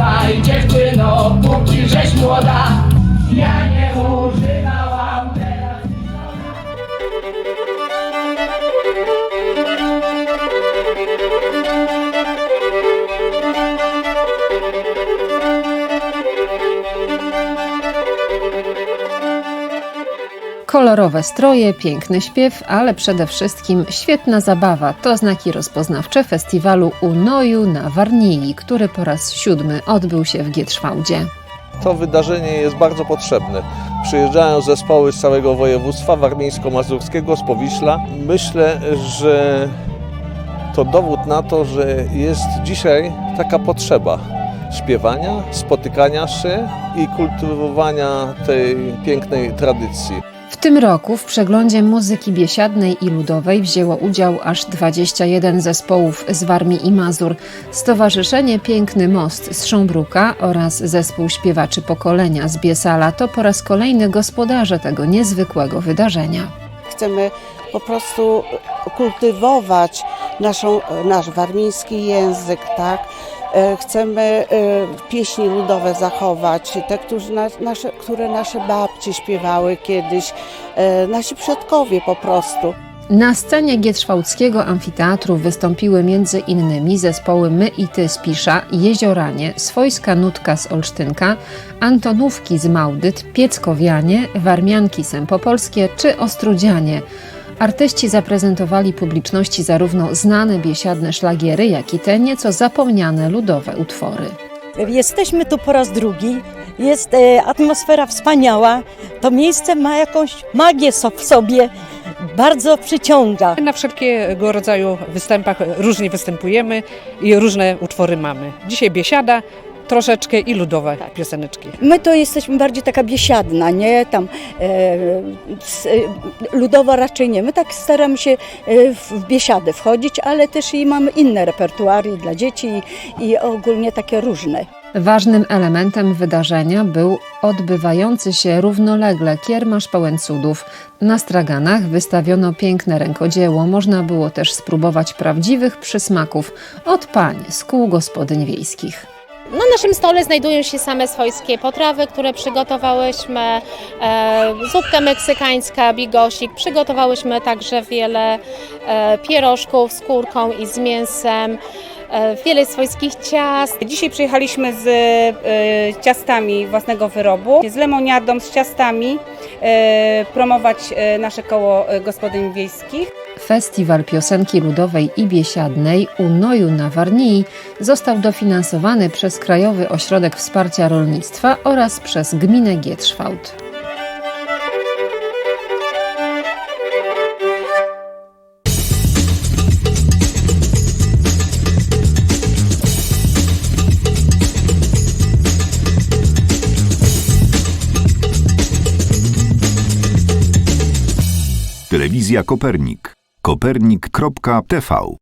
śpiewaj dziewczyno, póki żeś młoda. Ja nie używałam Kolorowe stroje, piękny śpiew, ale przede wszystkim świetna zabawa to znaki rozpoznawcze festiwalu Unoju na Warnii, który po raz siódmy odbył się w Gietrzwałdzie. To wydarzenie jest bardzo potrzebne. Przyjeżdżają zespoły z całego województwa warmińsko-mazurskiego, z Powiśla. Myślę, że to dowód na to, że jest dzisiaj taka potrzeba śpiewania, spotykania się i kultywowania tej pięknej tradycji. W tym roku w przeglądzie muzyki biesiadnej i ludowej wzięło udział aż 21 zespołów z Warmii i Mazur, Stowarzyszenie Piękny Most z Sząbruka oraz zespół śpiewaczy pokolenia z Biesala to po raz kolejny gospodarze tego niezwykłego wydarzenia. Chcemy po prostu kultywować naszą, nasz warmiński język, tak? E, Chcemy e, pieśni ludowe zachować, te, które nasze babcie śpiewały kiedyś, e, nasi przodkowie po prostu. Na scenie Gietrzwałckiego Amfiteatru wystąpiły innymi zespoły My i Ty z Pisza, Jezioranie, Swojska Nutka z Olsztynka, Antonówki z Małdyt, Pieckowianie, Warmianki Sępopolskie czy Ostrudzianie. Artyści zaprezentowali publiczności zarówno znane biesiadne szlagiery, jak i te nieco zapomniane ludowe utwory. Jesteśmy tu po raz drugi. Jest e, atmosfera wspaniała. To miejsce ma jakąś magię so- w sobie. Bardzo przyciąga. Na wszelkiego rodzaju występach różnie występujemy i różne utwory mamy. Dzisiaj biesiada troszeczkę i ludowe pioseneczki. My to jesteśmy bardziej taka biesiadna, nie? Tam e, s, e, ludowa raczej nie. My tak staramy się e, w w biesiadę wchodzić, ale też i mamy inne repertuary i dla dzieci i, i ogólnie takie różne. Ważnym elementem wydarzenia był odbywający się równolegle kiermasz pełen cudów. Na straganach wystawiono piękne rękodzieło, można było też spróbować prawdziwych przysmaków od pań z kół gospodyń wiejskich. Na naszym stole znajdują się same swojskie potrawy, które przygotowałyśmy. E, zupka meksykańska, bigosik. Przygotowałyśmy także wiele e, pierożków z kurką i z mięsem. E, wiele swojskich ciast. Dzisiaj przyjechaliśmy z ciastami własnego wyrobu, z lemoniadą, z ciastami, promować nasze koło gospodyń wiejskich. Festiwal piosenki ludowej i biesiadnej Unoju na Warnii został dofinansowany przez Krajowy Ośrodek Wsparcia Rolnictwa oraz przez gminę Gietrzwałd. Telewizja Kopernik. Kopernik.tv